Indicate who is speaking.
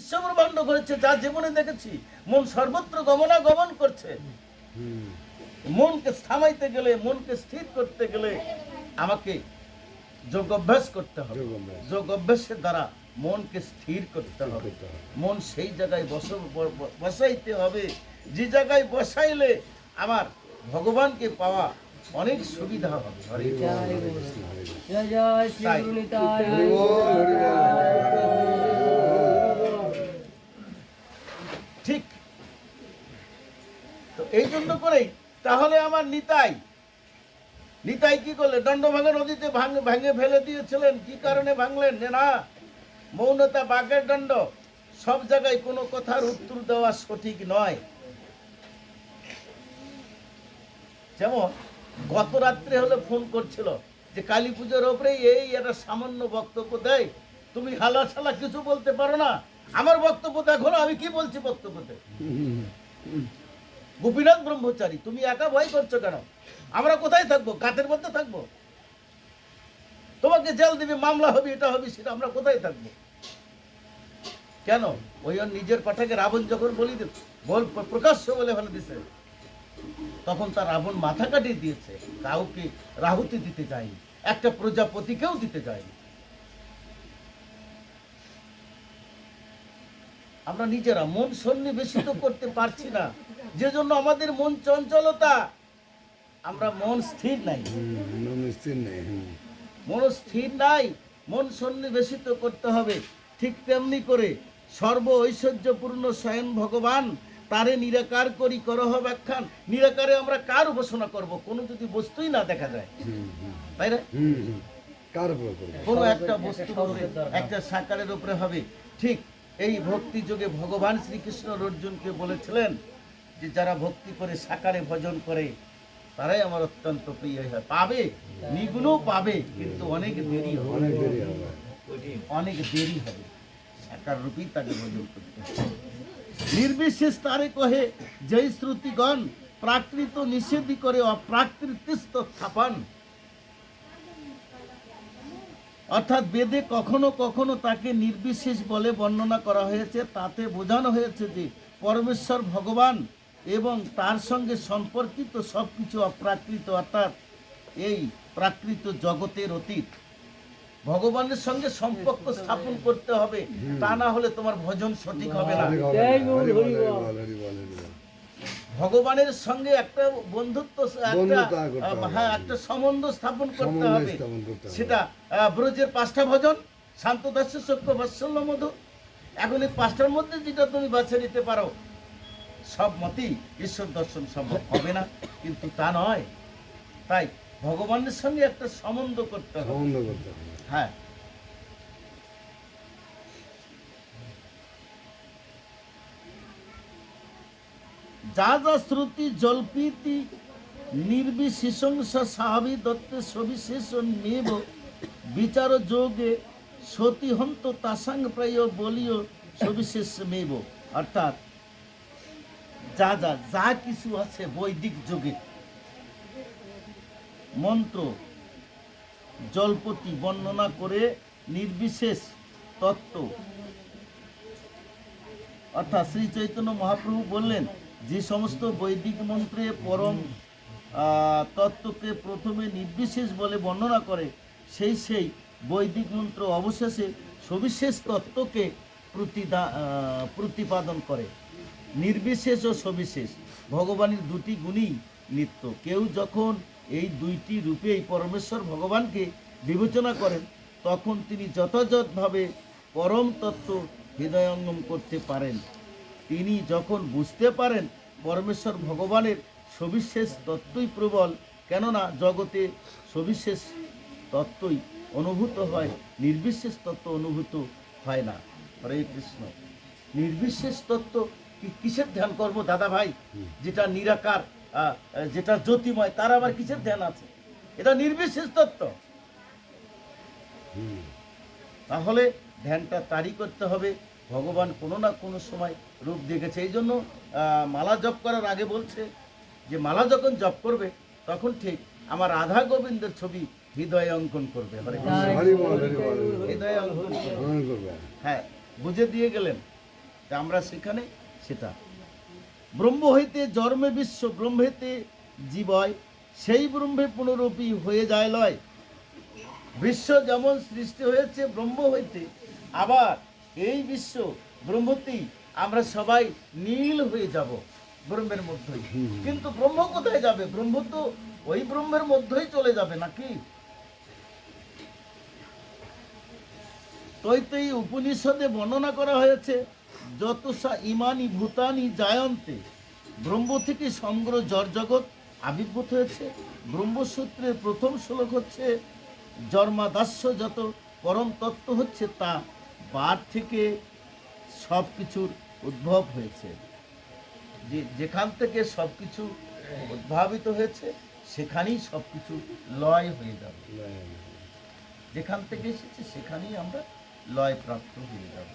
Speaker 1: বিশ্বব্রহ্মাণ্ড করেছে যা জীবনে দেখেছি। মন সর্বত্র গমনাগমন করছে। মনকে থামাইতে গেলে মনকে স্থির করতে গেলে আমাকে যোগ অভ্যাস করতে হবে।
Speaker 2: যোগ
Speaker 1: অভ্যাসের দ্বারা মনকে স্থির করতে হবে। মন সেই জায়গায় বস- বসাইতে হবে। যে জায়গায় বসাইলে আমার ভগবানকে পাওয়া অনেক সুবিধা হবে।
Speaker 3: জয়
Speaker 1: তো এই জন্য করেই, তাহলে আমার নিতাই নিতাই কি করলে? দণ্ডভাঙা নদীতে ভাঙ- ভেঙে ফেলে দিয়েছিলেন, কি কারণে ভাঙলেন? যে না, মৌনতা বাঘের দণ্ড, সব জায়গায় কোনো কথার উত্তর দেওয়া সঠিক নয়। যেমন, গত রাত্রে হলে ফোন করছিল যে কালী পুজোর ওপরেই এই একটা সামান্য বক্তব্য দেয়। তুমি হালা সালা কিছু বলতে পারো না? আমার বক্তব্য দেখো না, আমি কি বলছি বক্তব্যতে? গোপীনাথ ব্রহ্মচারী, তুমি একা ভয় করছ কেন? আমরা কোথায় থাকব? গাতের মধ্যে থাকব? তোমাকে জেল দিবে, মামলা হবে, এটা হবে, সেটা আমরা কোথায় থাকব? কেন? ওই নিজের পাঠাকে রাবণ যখন বলি বল, প্রকাশ্য বলে ফেলে দিছে। তখন তার রাবণ মাথা কাটিয়ে দিয়েছে, কাউকে রাহুতি দিতে যায়নি, একটা প্রজাপতিকেও দিতে যায়নি। আমরা নিজেরা মন সন্নিবেশিত করতে পারছি না। যে জন্য আমাদের মন চঞ্চলতা আমরা মন স্থির নাই।
Speaker 2: মন স্থির নেই।
Speaker 1: মন স্থির নাই মন সন্নিবেশিত করতে হবে। ঠিক তেমনি করে সর্ব ঐশ্বর্যপূর্ণ স্বয়ং ভগবান তারে নিরাকার করি করহ ব্যাখ্যান। নিরাকারে আমরা কার উপাসনা করব? কোনো যদি বস্তুই না দেখা যায়। তাই না।
Speaker 2: কার
Speaker 1: কোনো একটা বস্তু হবে একটা সাকারের উপরে হবে। ঠিক এই ভক্তি যোগে ভগবান শ্রীকৃষ্ণ অর্জুনকে বলেছিলেন যে যারা ভক্তি করে সাকারে ভজন করে তারাই আমার অত্যন্ত প্রিয় হয়। পাবে নিগুণও পাবে কিন্তু অনেক দেরি হবে।
Speaker 2: অনেক দেরি হবে।
Speaker 1: অনেক দেরি হবে। সাকার রূপেই তাকে ভজন করতে নির্বিশেষ তারে কহে জয় শ্রুতিগণ প্রাকৃত নিষেধি করে অপ্রাকৃতিস্থ স্থাপন। অর্থাৎ বেদে কখনো কখনো তাকে নির্বিশেষ বলে বর্ণনা করা হয়েছে। তাতে বোঝানো হয়েছে যে পরমেশ্বর ভগবান এবং তার সঙ্গে সম্পর্কিত সব কিছু অপ্রাকৃত, অর্থাৎ এই প্রাকৃত জগতের অতীত। ভগবানের সঙ্গে সম্পর্ক স্থাপন করতে হবে। তা না হলে তোমার ভজন সঠিক হবে না। ভগবানের সঙ্গে একটা বন্ধুত্ব। হ্যাঁ একটা সম্বন্ধ স্থাপন করতে হবে। সেটা ব্রজের পাঁচটা ভজন শান্ত দাস্য সত্য বাৎসল্য মধু। এখন এই পাঁচটার মধ্যে যেটা তুমি বাছে নিতে পারো সব মতেই ঈশ্বর দর্শন সম্ভব হবে না। কিন্তু তা নয়। তাই ভগবানের সঙ্গে একটা সম্বন্ধ করতে হবে। হ্যাঁ। যা শ্রুতি জল্পিতি নির্বিশেষংস স্বাভাবিক দত্তে সবিশেষ নেব বিচার যোগে সতিহন্ত তাসাঙ্গ প্রায় বলিও সবিশেষ মেব অর্থাৎ যা যা যা কিছু আছে বৈদিক যুগে। মন্ত্র, জলপতি বর্ণনা করে নির্বিশেষ তত্ত্ব। অর্থাৎ শ্রী চৈতন্য মহাপ্রভু বললেন যে সমস্ত বৈদিক মন্ত্রে পরম তত্ত্বকে প্রথমে নির্বিশেষ বলে বর্ণনা করে, সেই সেই বৈদিক মন্ত্র অবশেষে সবিশেষ তত্ত্বকে প্রতিদা প্রতিপাদন করে। নির্বিশেষ ও সবিশেষ, ভগবানের দুটি গুণই নিত্য। কেউ যখন এই দুইটি রূপেই পরমেশ্বর ভগবানকে বিবেচনা করেন, তখন তিনি যথাযথভাবে পরম তত্ত্ব হৃদয়ঙ্গম করতে পারেন। তিনি যখন বুঝতে পারেন পরমেশ্বর ভগবানের সবিশেষ তত্ত্বই প্রবল কেননা জগতে সবিশেষ তত্ত্বই অনুভূত হয় নির্বিশেষ তত্ত্ব অনুভূত হয় না। হরে কৃষ্ণ। নির্বিশেষ তত্ত্ব কি- কিসের ধ্যান করব দাদা ভাই? যেটা নিরাকার যেটা জ্যোতিময় তার আবার কিসের ধ্যান আছে? এটা নির্বিশেষ তত্ত্ব। তাহলে ধ্যানটা তারই করতে হবে। ভগবান কোনো না কোনো সময় রূপ দেখেছে। এই জন্য মালা জপ করার আগে বলছে যে মালা যখন জপ করবে তখন ঠিক আমার রাধা গোবিন্দের ছবি হৃদয়ে অঙ্কন করবে। হৃদয়ে অঙ্কন করবে। হ্যাঁ বুঝে দিয়ে গেলেন আমরা সেখানে সেটা। ব্রহ্ম হইতে জন্মে বিশ্ব ব্রহ্মেতে জীবয় সেই ব্রহ্মে পুনরূপী হয়ে যায় লয়। বিশ্ব যেমন সৃষ্টি হয়েছে ব্রহ্ম হইতে আবার এই বিশ্ব ব্রহ্মতেই আমরা সবাই নীল হয়ে যাব ব্রহ্মের মধ্যেই। কিন্তু ব্রহ্ম কোথায় যাবে? ব্রহ্ম তো ওই ব্রহ্মের মধ্যেই চলে যাবে নাকি? তৈতই উপনিষদে বর্ণনা করা হয়েছে যত সা ইমানি ভূতানি জায়ন্তে ব্রহ্ম থেকে সমগ্র জড় জগৎ আবির্ভূত হয়েছে। ব্রহ্মসূত্রের প্রথম শ্লোক হচ্ছে জন্মাদাস্য যত পরম তত্ত্ব হচ্ছে তা বার থেকে সব কিছুর উদ্ভব হয়েছে। যে যেখান থেকে সব কিছু উদ্ভাবিত হয়েছে সেখানেই সব কিছু লয় হয়ে যাবে। যেখান থেকে এসেছে সেখানেই আমরা লয় প্রাপ্ত হয়ে যাব।